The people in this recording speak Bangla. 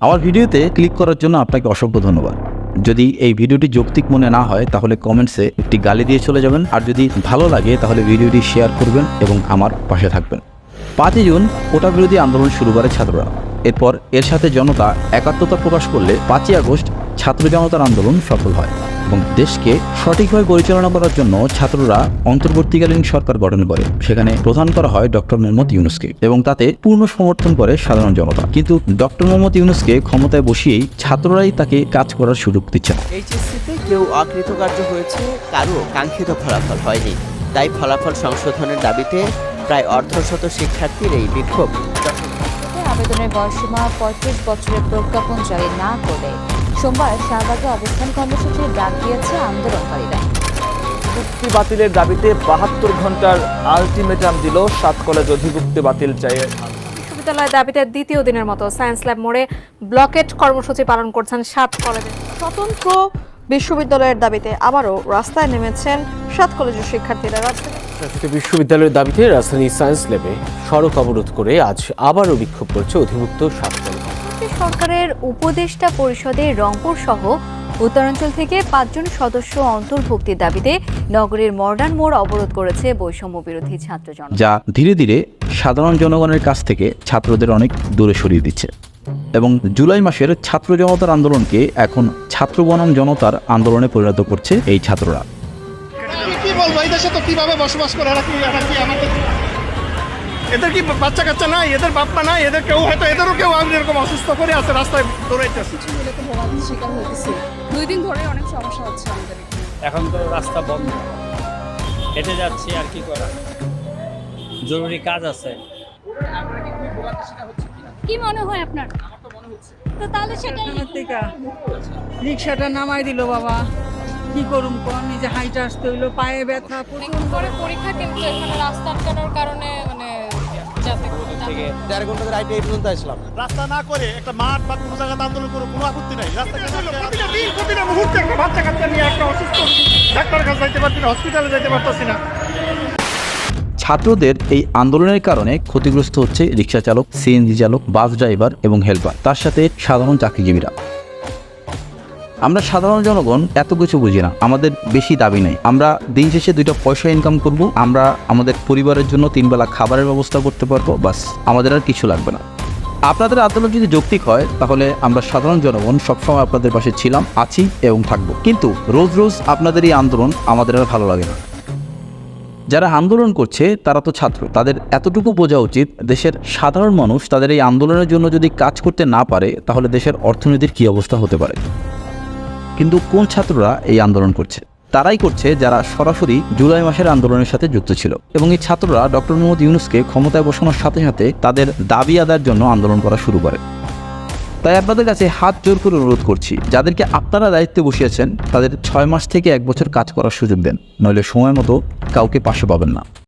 আমার ভিডিওতে ক্লিক করার জন্য আপনাকে অসংখ্য ধন্যবাদ। যদি এই ভিডিওটি যৌক্তিক মনে না হয়, তাহলে কমেন্টসে একটি গালি দিয়ে চলে যাবেন। আর যদি ভালো লাগে, তাহলে ভিডিওটি শেয়ার করবেন এবং আমার পাশে থাকবেন। পাঁচই জুন কোটা বিরোধী আন্দোলন শুরু করে ছাত্ররা। এরপর এর সাথে জনতা একাত্মতা প্রকাশ করলে পাঁচই আগস্ট ছাত্র জনতার আন্দোলন সফল হয়। এবং দেশকে সঠিকভাবে পরিচালনা করার জন্য ছাত্ররা অন্তর্বর্তীকালীন সরকার গঠন করে। সেখানে প্রধান করা হয় ডক্টর মোহাম্মদ ইউনুসকে এবং তাতে পূর্ণ সমর্থন করে সাধারণ জনতা। কিন্তু ডক্টর মোহাম্মদ ইউনুসকে ক্ষমতায় বসিয়েই ছাত্ররাই তাকে কাজ করার সুযোগ দিচ্ছে এইচএসসিতে কেউ অকৃতকার্য হয়েছে কারও কাঙ্ক্ষিত ফলাফল হয়নি। তাই ফলাফল সংশোধনের দাবিতে প্রায় অর্ধশত শিক্ষার্থীর এই বিক্ষোভ। আবেদনের বয়সীমা পঁয়ত্রিশ বছরের প্রজ্ঞাপন জারি না করে সোমবার শাহবাগে অবস্থান কর্মসূচির ডাক দিয়েছে আন্দোলনকারীরা। চুক্তি বাতিলের দাবিতে বাহাত্তর ঘণ্টার আলটিমেটাম দিল সাত কলেজ অধিভুক্তি বাতিল চাই বিশ্ববিদ্যালয়ের দাবিতে দ্বিতীয় দিনের মতো সায়েন্স ল্যাব মোড়ে ব্লকেট কর্মসূচি পালন করছেন সাত কলেজের। স্বতন্ত্র বিশ্ববিদ্যালয়ের দাবিতে আবারও রাস্তায় নেমেছেন সাত কলেজের শিক্ষার্থীরা। রাজধানী বিশ্ববিদ্যালয়ের দাবিতে রাজধানী সায়েন্স ল্যাবে সড়ক অবরোধ করে আজ আবারও বিক্ষোভ করছে অধিভুক্ত সাত সরকারের উপদেষ্টা পরিষদের রংপুর সহ উত্তরাঞ্চল থেকে পাঁচজন সদস্য অন্তর্ভুক্তির দাবিতে নগরীর মডার্ন মোড় অবরোধ করেছে বৈষম্য বিরোধী ছাত্র যা ধীরে ধীরে সাধারণ জনগণের কাছ থেকে ছাত্রদের অনেক দূরে সরিয়ে দিচ্ছে। এবং জুলাই মাসের ছাত্র জনতার আন্দোলনকে এখন ছাত্র বনাম জনতার আন্দোলনে পরিণত করছে এই ছাত্ররা। কি- কি বলব? এই দেশে তো কীভাবে বসবাস করে? এরা কি এরা কি আমাদের এদের কি বাচ্চা কাচ্চা নাই? এদের বাপ্পা নাই? এদের কেউ হয়তো এদেরও কেউ আমি এরকম অসুস্থ করে আছে রাস্তায় দৌড়াইতেছে শিকার হয়েছে দুই দিন ধরে অনেক সমস্যা হচ্ছে আমাদের এখন। তো রাস্তা বন্ধ। হেঁটে যাচ্ছি আর কি করা? জরুরি কাজ আছে। কি মনে হয় আপনার? তো তাহলে সেটাই রিক্সাটা নামাই দিল বাবা। কি করুম কোন? নিজে হাইটা আসতে হইল পায়ে ব্যথা প্রচুর করে পরীক্ষা কিন্তু এখানে রাস্তা আটকানোর কারণে মানে দেড় ঘণ্টা ধরে আইটে এই পর্যন্ত আসলাম। রাস্তা না করে একটা মাঠ বা কোনো জায়গাতে আন্দোলন করে কোনো আপত্তি নাই। রাস্তা প্রতিটা দিন প্রতিটা মুহূর্তে একটা বাচ্চা কাচ্চা নিয়ে একটা অসুস্থ ডাক্তার কাছে যাইতে পারছি না হসপিটালে যাইতে পারতেছি না। ছাত্রদের এই আন্দোলনের কারণে ক্ষতিগ্রস্ত হচ্ছে রিক্সা চালক সিএনজি চালক বাস ড্রাইভার এবং হেল্পার তার সাথে সাধারণ চাকরিজীবীরা। আমরা সাধারণ জনগণ এত কিছু বুঝি না। আমাদের বেশি দাবি নেই। আমরা দিন শেষে দুইটা পয়সা ইনকাম করব। আমরা আমাদের পরিবারের জন্য তিনবেলা খাবারের ব্যবস্থা করতে পারব। বাস, আমাদের আর কিছু লাগবে না। আপনাদের আন্দোলন যদি যৌক্তিক হয়, তাহলে আমরা সাধারণ জনগণ সবসময় আপনাদের পাশে ছিলাম, আছি এবং থাকব। কিন্তু রোজ রোজ আপনাদের এই আন্দোলন আমাদের আর ভালো লাগে না। যারা আন্দোলন করছে, তারা তো ছাত্র। তাদের এতটুকু বোঝা উচিত, দেশের সাধারণ মানুষ তাদের এই আন্দোলনের জন্য যদি কাজ করতে না পারে, তাহলে দেশের অর্থনীতির কী অবস্থা হতে পারে? কিন্তু কোন ছাত্ররা এই আন্দোলন করছে? তারাই করছে যারা সরাসরি জুলাই মাসের আন্দোলনের সাথে যুক্ত ছিল। এবং এই ছাত্ররা ডক্টর মোহাম্মদ ইউনুসকে ক্ষমতায় বসানোর সাথে সাথে তাদের দাবি আদায়ের জন্য আন্দোলন করা শুরু করে। তাই আপনাদের কাছে হাত জোর করে অনুরোধ করছি, যাদেরকে আপনারা দায়িত্বে বসিয়েছেন, তাদের ছয় মাস থেকে এক বছর কাজ করার সুযোগ দেন। নইলে সময় মতো কাউকে পাশে পাবেন না।